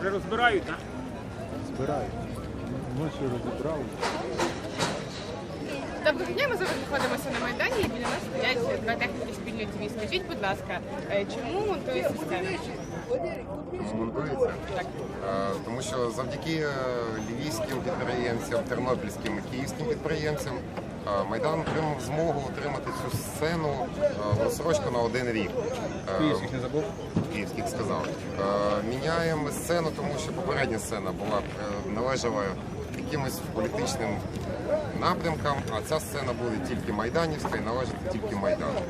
Вже розбирають, так? Збираю. Ночі розібрали. Доброго дня, ми зараз знаходимося на Майдані і біля нас стоять два техніки спільної ТВ. Скажіть, будь ласка, е, чому монтується сцена? монтується. Е, Тому що завдяки е, львівським підприємцям, тернопільським і київським підприємцям Майдан отримав змогу отримати цю сцену е, розсрочку на один рік. Е, Київських не забув? Київських сказав. Е, Міняємо сцену, тому що попередня сцена була е, належала якимось політичним напрямкам, а ця сцена буде тільки майданівська і належати тільки Майдану.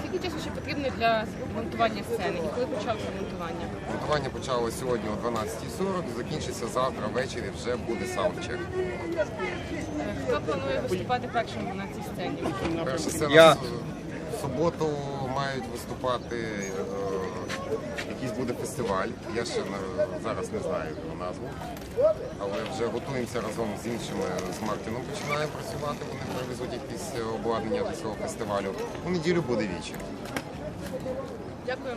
Скільки часу ще потрібно для монтування сцени? І коли почався монтування? Монтування почалося сьогодні о 12.40, закінчиться завтра ввечері, вже буде саундчек. Е, Хто планує виступати першим на цій сцені? Перша сцена Я. в в суботу мають виступати, е, якийсь буде фестиваль. Я ще не- зараз не знаю його назву, але вже готуємося разом з іншими з Мартином. Починаємо працювати. Вони привезуть якісь обладнання до цього фестивалю. У неділю буде вічі. Дякую.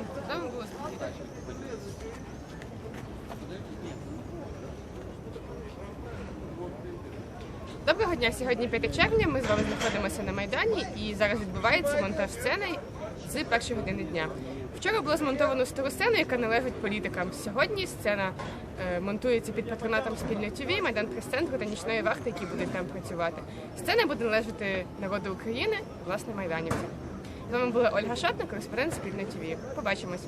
Було спілкування. Доброго дня! Сьогодні 5 червня. Ми з вами знаходимося на Майдані і зараз відбувається монтаж сцени з першої години дня. Вчора було змонтовано стару сцену, яка належить політикам. Сьогодні сцена е, монтується під патронатом спільної ТВ, Майдан прес-центру та нічної вахти, які будуть там працювати. Сцена буде належати народу України, власне, майданівцям. З вами була Ольга Шатна, кореспондент спільної ТВ. Побачимося.